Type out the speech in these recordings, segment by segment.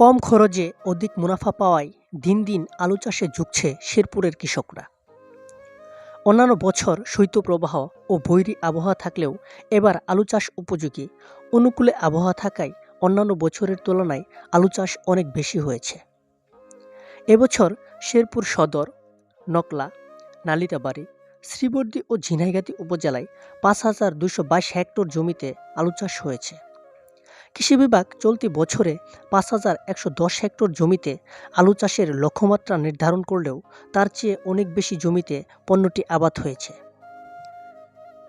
কম খরচে অধিক মুনাফা পাওয়ায় দিন দিন আলু চাষে ঝুঁকছে শেরপুরের কৃষকরা। অন্যান্য বছর শৈত্যপ্রবাহ ও বৈরী আবহাওয়া থাকলেও এবার আলু চাষ উপযোগী। অনুকূলে আবহাওয়া থাকায় অন্যান্য বছরের তুলনায় আলু চাষ অনেক বেশি হয়েছে। এবছর শেরপুর সদর, নকলা, নালিতাবাড়ি, শ্রীবর্দী ও ঝিনাইগাতি উপজেলায় পাঁচ হাজার দুশো বাইশ হেক্টর জমিতে আলু চাষ হয়েছে। কৃষি বিভাগ চলতি বছরে পাঁচ হাজার একশো দশ হেক্টর জমিতে আলু চাষের লক্ষ্যমাত্রা নির্ধারণ করলেও তার চেয়ে অনেক বেশি জমিতে পণ্যটি আবাদ হয়েছে।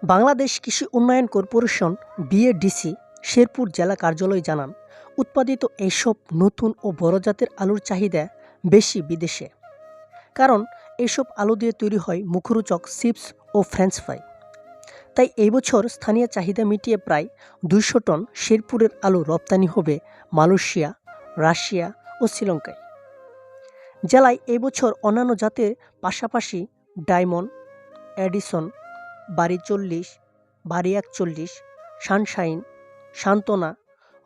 বাংলাদেশ কৃষি উন্নয়ন কর্পোরেশন বিএডিসি শেরপুর জেলা কার্যালয় জানান, উৎপাদিত এইসব নতুন ও বড় জাতের আলুর চাহিদা বেশি বিদেশে। কারণ এইসব আলু দিয়ে তৈরি হয় মুখরোচক চিপস ও ফ্রেঞ্চ ফ্রাই। তাই এই বছর স্থানীয় চাহিদা মিটিয়ে প্রায় দুইশো টন শেরপুরের আলু রপ্তানি হবে মালয়েশিয়া, রাশিয়া ও শ্রীলঙ্কায়। জেলায় এই বছর অন্যান্য জাতের পাশাপাশি ডায়মন্ড, অ্যাডিসন বাড়ি চল্লিশ বাড়ি একচল্লিশ, সানশাইন সান্ত্বনা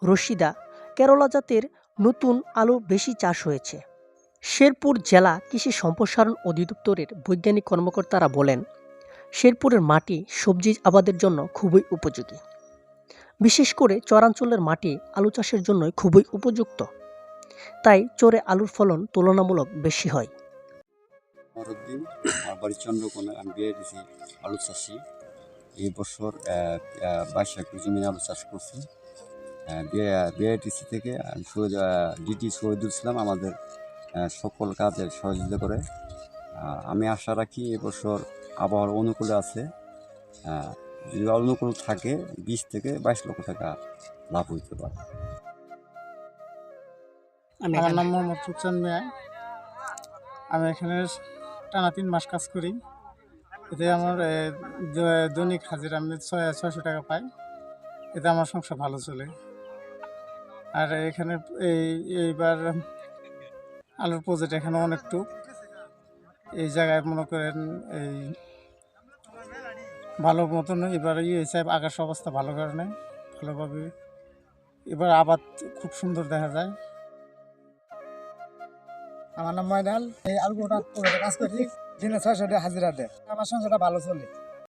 রশিদা, কেরলা জাতের নতুন আলু বেশি চাষ হয়েছে। শেরপুর জেলা কৃষি সম্প্রসারণ অধিদপ্তরের বৈজ্ঞানিক কর্মকর্তারা বলেন শেরপুরের মাটি সবজি আবাদের জন্য খুবই উপযোগী। বিশেষ করে চরাঞ্চলের মাটি আলু চাষের জন্য খুবই উপযুক্ত। তাই চরে আলুর ফলন তুলনামূলক বেশি হয়। মরদ্দিন আমার চন্দ্রকোনা আমি বিয়ে আলু চাষি। এই বাইশ একর জমি আলু চাষ করছি। বিআইটিসি থেকে আমি ডিটি শহীদুল ইসলাম আমাদের সকল কাজের সহযোগিতা করে। আমি আশা রাখি এবছর আবহাওয়ার অনুকূলে আছে। আহ, যদি অনুকূল থাকে বিশ থেকে বাইশ লক্ষ টাকা লাভ হইতে পারে। আমার নাম মোহাম্মদ সুকচান মিয়া। আমি এখানে টানা তিন মাস কাজ করি। এতে আমার দৈনিক হাজিরা আমি ছয় ছয়শো টাকা পাই। এতে আমার সংসার ভালো চলে। আর এখানে এই এইবার আলুর প্রজেক্ট এখানে অনেকটু এই জায়গায় মনে করেন এই ভালো মতন এবার ইয়ে হয়েছে আকাশ অবস্থা ভালো কারণে, ভালোভাবে এবার আবাদ খুব সুন্দর দেখা যায়। আমার নাম ময়দাল এই আলু কাজ করি দিনে ছয়শো হাজিরা দেয়। আমার সংসারটা ভালো চলে।